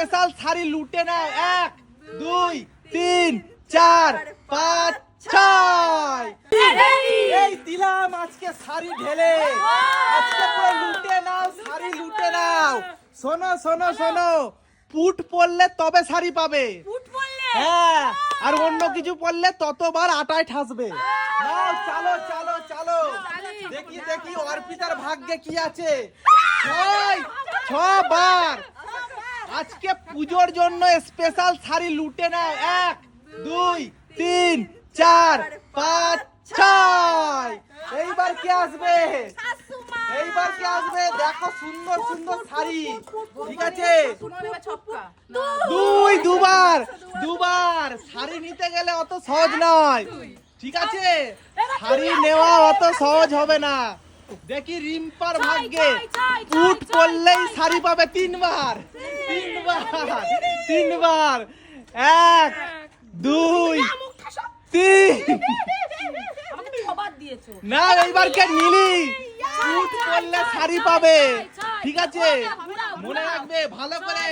Special sari লুটে নাও এক দুই তিন চার পাঁচ ছয়। এই দিলাম আজকে শাড়ি ঢেলে। আজকে পুরো লুটে নাও শাড়ি লুটে নাও। শোনো শোনো শোনো। পুট পরলে তবে শাড়ি পাবে। হ্যাঁ আর অন্য কিছু পরলে ততবার আটায় ঠাসবে। নাও চালো চালো চালো। দেখি দেখি অর্পিতার ভাগ্যে কি আছে। ছয় ছবার আজকে পুজোর জন্য স্পেশাল শাড়ি লুটে নাও এক দুই তিন চার পাঁচ ছয়। এইবার কে আসবে? এইবার কে আসবে? দেখো সুন্দর সুন্দর শাড়ি। ঠিক আছে? দুই দুবার দুবার। শাড়ি নিতে গেলে অত সহজ নয়। ঠিক আছে? শাড়ি নেওয়া অত সহজ হবে না। দেখি রিম্পার ভাগ্যে ছয়, করলেই শাড়ি পাবে তিনবার। তিনবার তিনবার এক দুই তিন। না এইবার কে নিলি? পুট করলে শাড়ি পাবে। ঠিক আছে? মনে রাখবে ভালো করে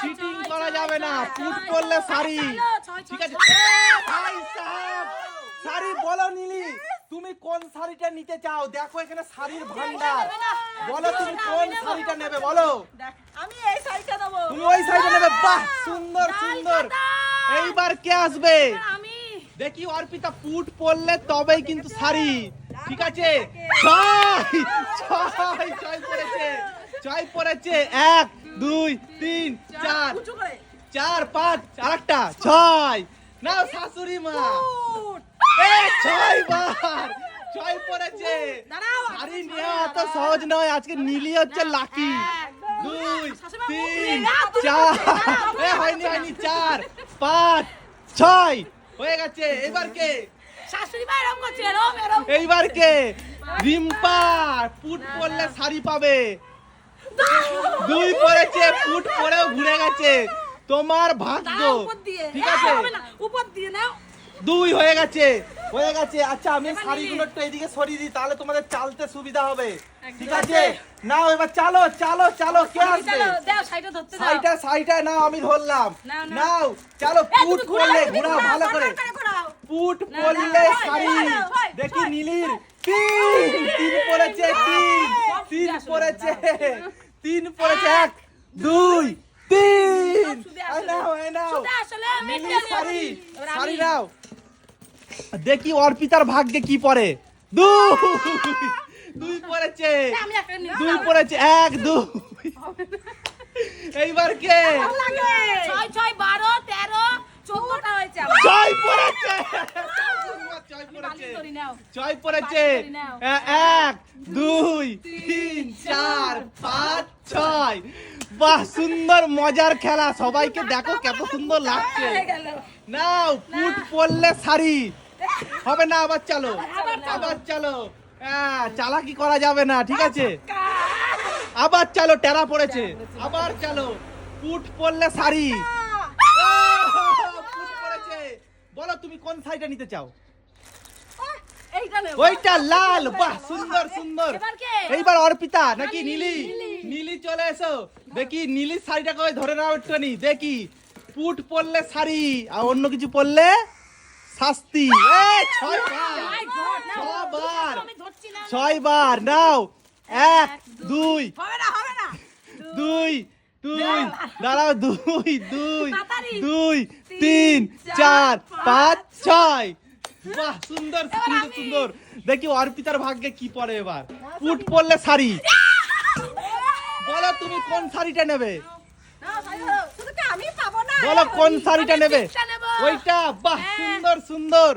চিটিং করা যাবে না। পুট করলে শাড়ি। ঠিক আছে? ভাই সাহেব, শাড়ি বলো নিলি। তুমি কোন শাড়িটা নিতে চাও? দেখো এখানে শাড়ির ভান্ডার। বলো তুমি কোন শাড়িটা নেবে। বলো। আমি এই শাড়িটা দেবো তুমি ওই শাড়িটা নেবে। বাহ সুন্দর সুন্দর। এইবার কে আসবে? আমি। দেখি অর্পিতা পুট পরলে তবেই কিন্তু শাড়ি। ঠিক আছে? ছয় ছয় ছয় পড়েছে। ছয় পড়েছে। এক দুই তিন চার চার পাঁচ আরেকটা। ছয়। নাও শাশুড়ি মা। এ ছয় বার ছয় পড়েছে। শাড়ি নেওয়া অত সহজ নয় আজকে নীলি হচ্ছে লাকি। দুই তিন চার। হয়নি হয়নি চার পাঁচ ছয়। হয়ে গেছে এবার কে? এইবার কে? রিম্পা পুট পরলে শাড়ি পাবে। দুই পরেছে পুট পরেও ঘুরে গেছে। তোমার ভাগ্য। ঠিক হ্যাঁ, আছে উপর দিয়ে নাও। দুই হয়ে গেছে। হয়ে গেছে। আচ্ছা আমি শাড়িগুলো একটু এইদিকে সরিয়ে দিই তাহলে তোমাদের চালতে সুবিধা হবে। ঠিক আছে? নাও এবার চালো চালো চালো কে আসবে? শাড়িটা সাইটা নাও আমি ধরলাম। নাও, চালো পুট তুমি ঘোরাও, ভালো করে। পুট না, পরলে শাড়ি। দেখি। নীলির। তিন তিন পড়েছে তিন তিন পড়েছে। তিন পড়েছে এক দুই তিন। নাও নাও। শাড়ি শাড়ি। নাও। দেখি অর্পিতার ভাগ্যে কি পড়ে। দুই দুই পড়েছে। দুই পড়েছে এক দুই। এইবার কে? ছয় ছয় বারো তেরো চোদ্দটা হয়েছে ছয় পড়েছে। ছয় পড়েছে। এক দুই তিন চার পাঁচ ছয়। বাহ সুন্দর মজার খেলা। সবাইকে দেখো কত সুন্দর লাগছে। নাও পুট পরলে শাড়ি। হবে না আবার চালো। আবার চালো। হ্যাঁ চালাকি করা যাবে না ঠিক আছে? আবার চালো টেরা পড়েছে। আবার চালো। পুট পরলে শাড়ি। পুট পড়েছে। বলো তুমি কোন শাড়িটা নিতে চাও? ওইটা লাল। বাহ সুন্দর সুন্দর। এইবার অর্পিতা নাকি নীলি? নীলি। নীলি চলে এসো। দেখি নীলির শাড়িটাকে ওই ধরে নাও একটুখানি। দেখি পুট পরলে শাড়ি আর অন্য কিছু পরলে শাস্তি। ছয় বার। নাও। এক দুই। দুই দুই। দাঁড়াও দুই দুই দুই তিন চার পাঁচ ছয়। বাহ সুন্দর সুন্দর সুন্দর। দেখি অর্পিতার ভাগ্যে কি পরে এবার। পুট পরলে শাড়ি। বলো তুমি কোন শাড়িটা নেবে? বলো কোন শাড়িটা জিপটা নেব। ওইটা বাহ হ্যাঁ। সুন্দর সুন্দর